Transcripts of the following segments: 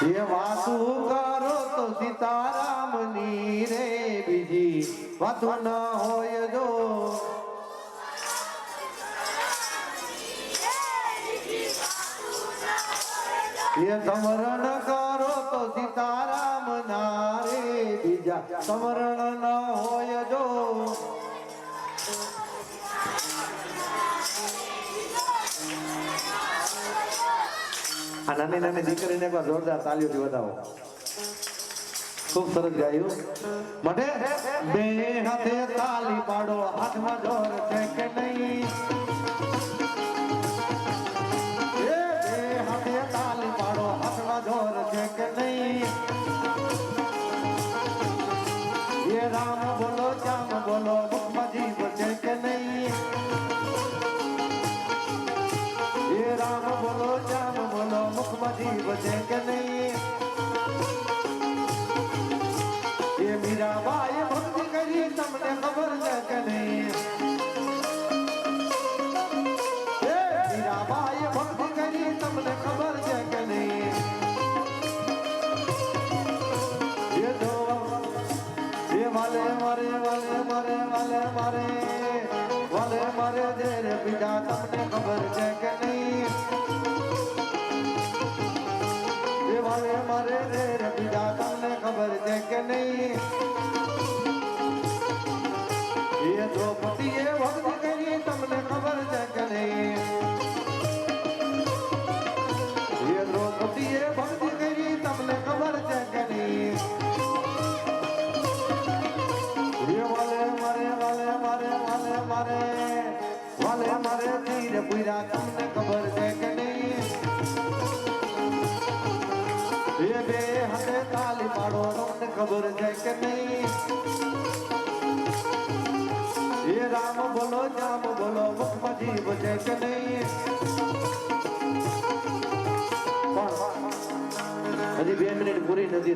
એ વાતું કરો તો સીતારામની રે બીજી વાતો ન હોય જો. એ સમરણ કરો તો સીતારામ ના રે બીજા સમરણ ન હોય જો. નાની નાની દીકરીને એકવાર જોરદાર તાલીઓથી વધાવો. ખૂબ સરસ ગાયું. માટે બે હાથે તાલી પાડો હાથમાં જોર છે કે નહીં? என்னை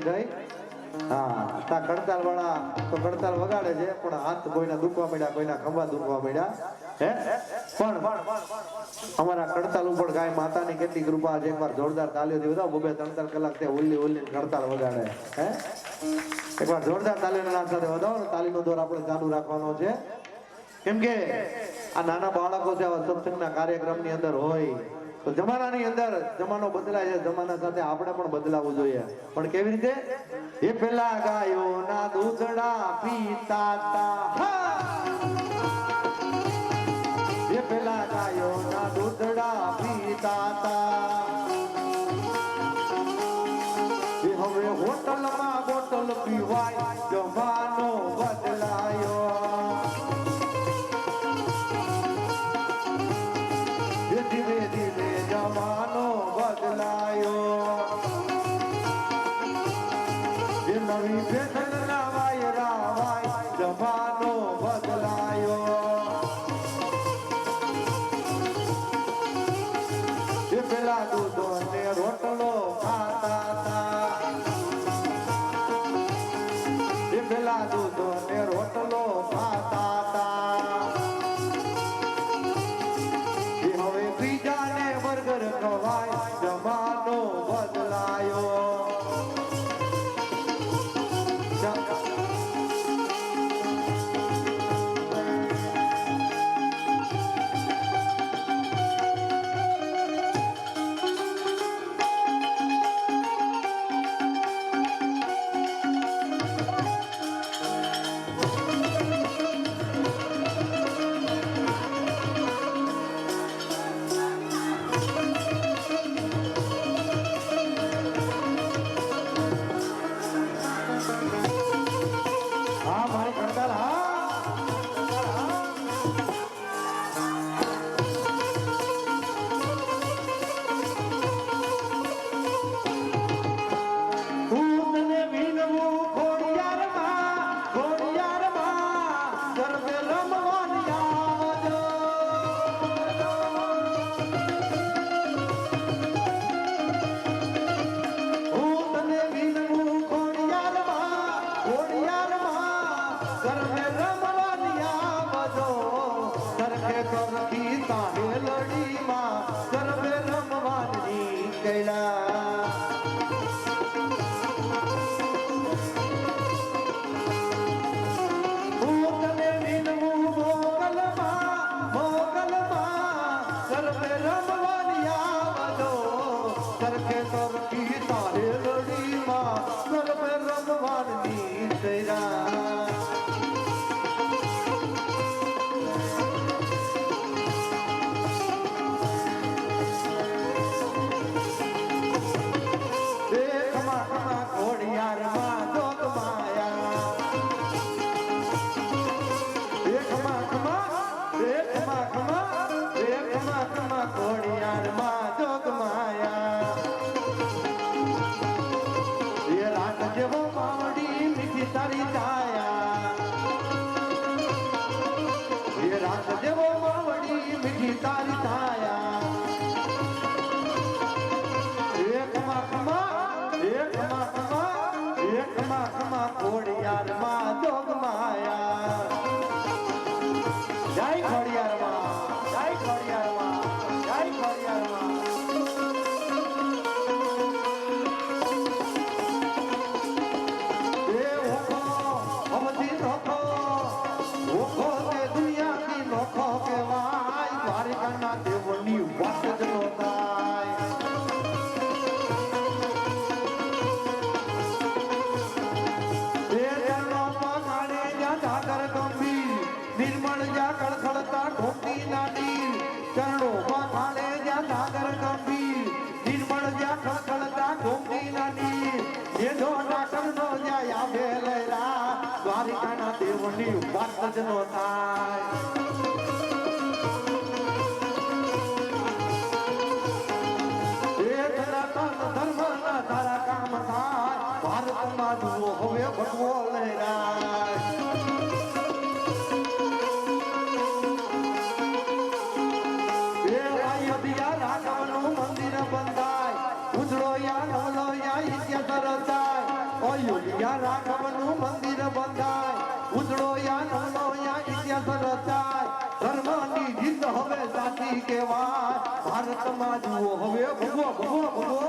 થઈ હા, તા કડતાલ વાળા તો કડતાલ વગાડે છે, પણ હાથ કોઈના દુખવા મળ્યા કોઈના ખંભા દુખવા મળ્યા હે? પણ અમારા કડતાલ ઉપર ગાય માતાની કેટલી કૃપા છે, એકવાર જોરદાર તાલીઓથી બધા બબે ત્રણ ત્રણ કલાક તે ઉલ્લી ઉલ્લી કડતાલ વગાડે. હે? એકવાર જોરદાર તાલીઓના નામ સાથે વધાવો ને તાલીનો દોર આપણે ચાલુ રાખવાનો છે. કેમ કે આ નાના બાળકો છે, આવા સત્સંગના કાર્યક્રમની અંદર હોય. તો જમાનાની અંદર જમાનો બદલાય છે. જમાના સાથે આપણે પણ બદલાવવું જોઈએ. પણ કેવી રીતે? એ પેલા ગાયોના દૂધડા પીતા તા! એ પેલા ગાયોના દૂધડા પીતા ની વાત કરજનો થાય ધર્મ ના તારા કામ થાય ભારતમાં જુઓ હવે ભગવો લહેરાય રાઘવનું મંદિર બંધાય ઉજળો યાનો નો યા ઇતિહાસ રચાય ધર્મની જીત હવે સાચી કહેવાય. ભારતમાં જુઓ હવે. ભગવો ભગવો ભગવો.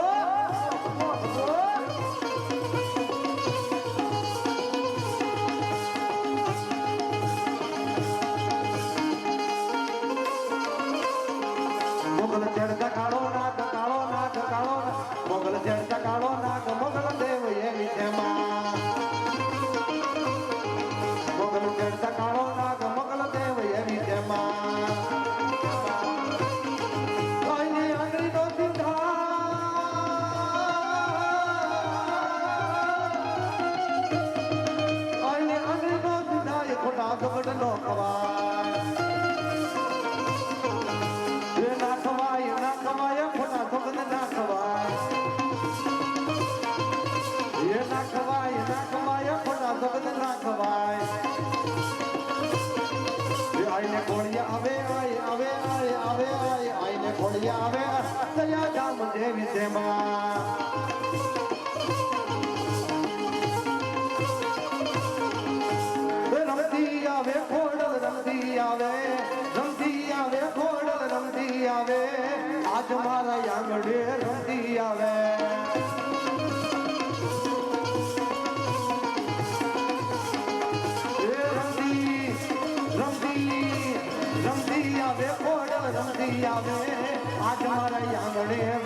મારા આંગણે રમતી આવે. રમતી આવે ઓડલ રમતી આવે. આજ મારા આંગણે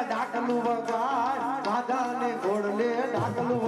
વીરા ડાકલું વગાડ માધાને ઘોડલે ડાકલું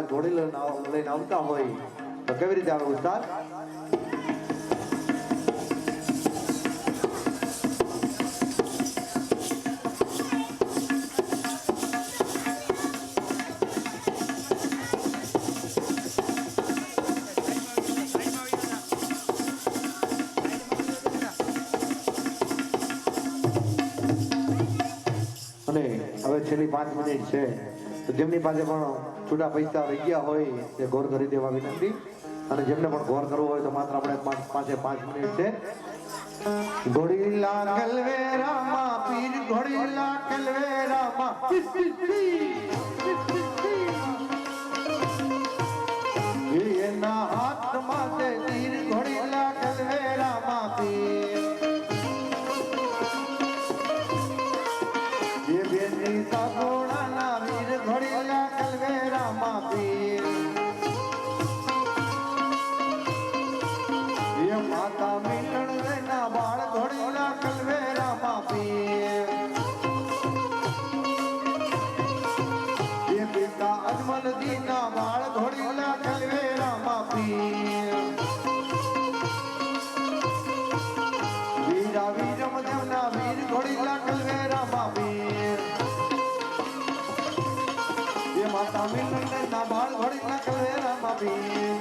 એવા જોડી લઈને આવતા હોય તો કેવી રીતે આવે ઉસ્તાદ અને હવે છેલ્લી પાંચ મિનિટ છે. તો જેમની પાસે પણ છૂટા પૈસા આવી ગયા હોય તે ગોળ કરી દેવા વિનંતી. અને જેમને પણ ગોળ કરવો હોય તો માત્ર આપણે પાંચ પાંચે પાંચ મિનિટ છે. ઘોડીલા કલવેરામાં, પીર ઘોડીલા કલવેરામાં. માપી.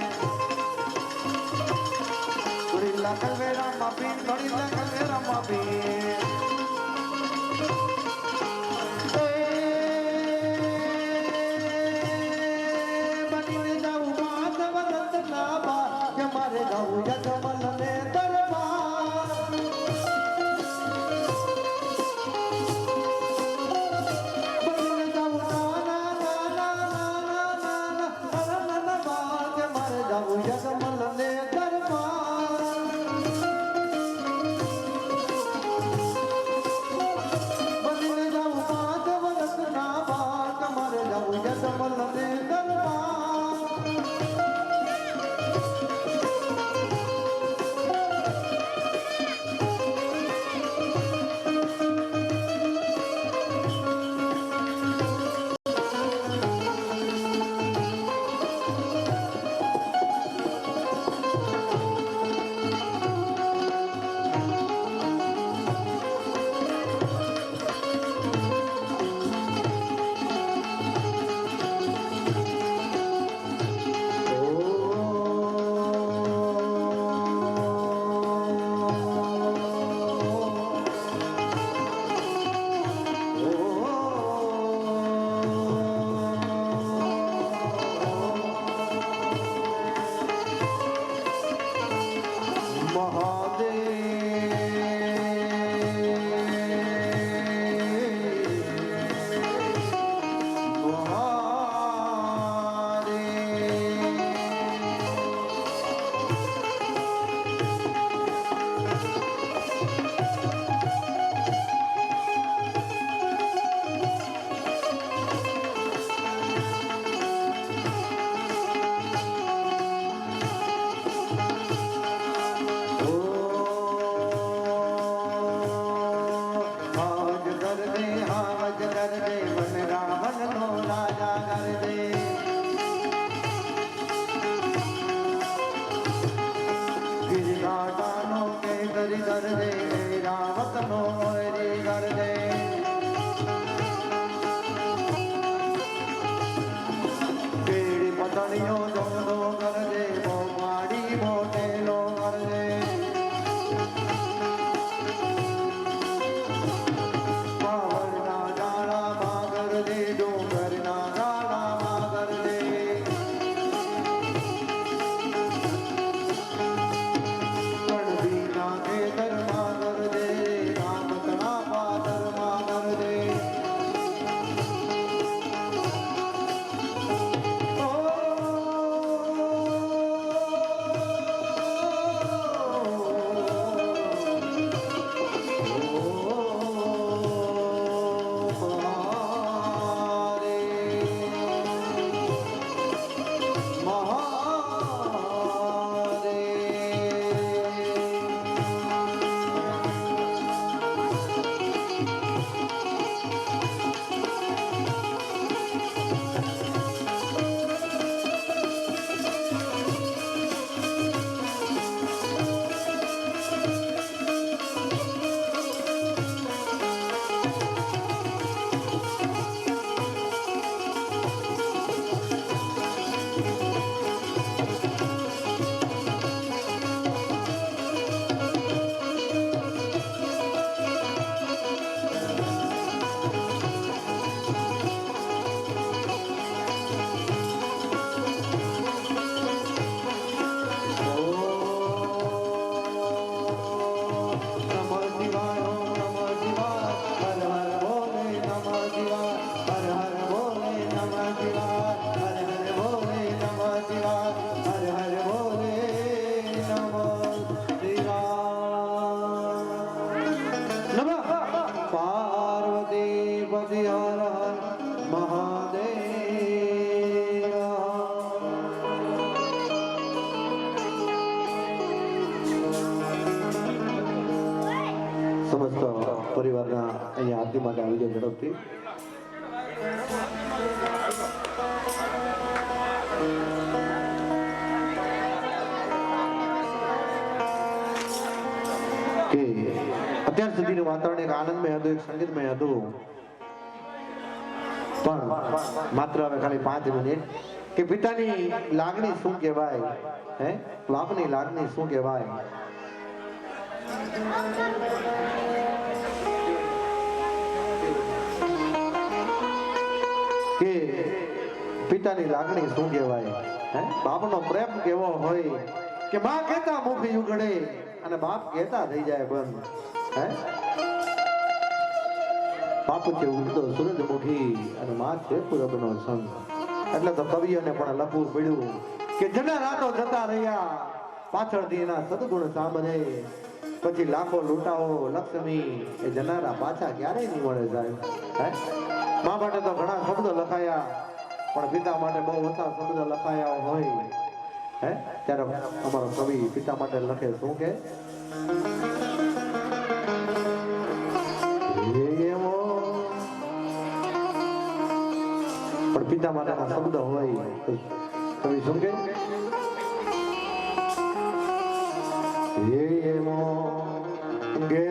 થોડી લખલ વેરા માપી થોડી લખલ વેરા માપી પરિવારના અહીંયા આરતી માટે આવી જાય ઝડપથી. કે અત્યાર સુધીનું વાતાવરણ એક આનંદમય હતું, એક સંગીતમય હતું. પણ માત્ર હવે ખાલી પાંચ મિનિટ. કે પિતાની લાગણી શું કહેવાય? હે? બાપની લાગણી શું કહેવાય? કે પિતાની લાગણી શું કહેવાય? હે? બાપનો પ્રેમ કેવો હોય? કે માં કહેતા મુખ ઉગડે અને બાપ કહેતા થઈ જાય બંધ. હે? બાપ છે ઉગતો સૂરજમુખી અને માં છે પૂરબનો સંગ. એટલે તો કવિઓને પણ લખવું પડ્યું કે જના રાતો જતા રહ્યા. પાછળથી એના સદગુણ સાંભળે. પછી લાખો લૂંટાઓ, લક્ષ્મી, એ જનારા પાછા ક્યારેય નહીં મળે જાય. મા માટે તો ઘણા શબ્દો લખાયા. પણ પિતા માટે બહુ ઓછા શબ્દો લખાયા હોય. હે? ત્યારે અમારો કવિ પિતા માટે લખે શું કે? પિતા માટેના શબ્દ હોય. તમે સમજે કે એમો ઘેરો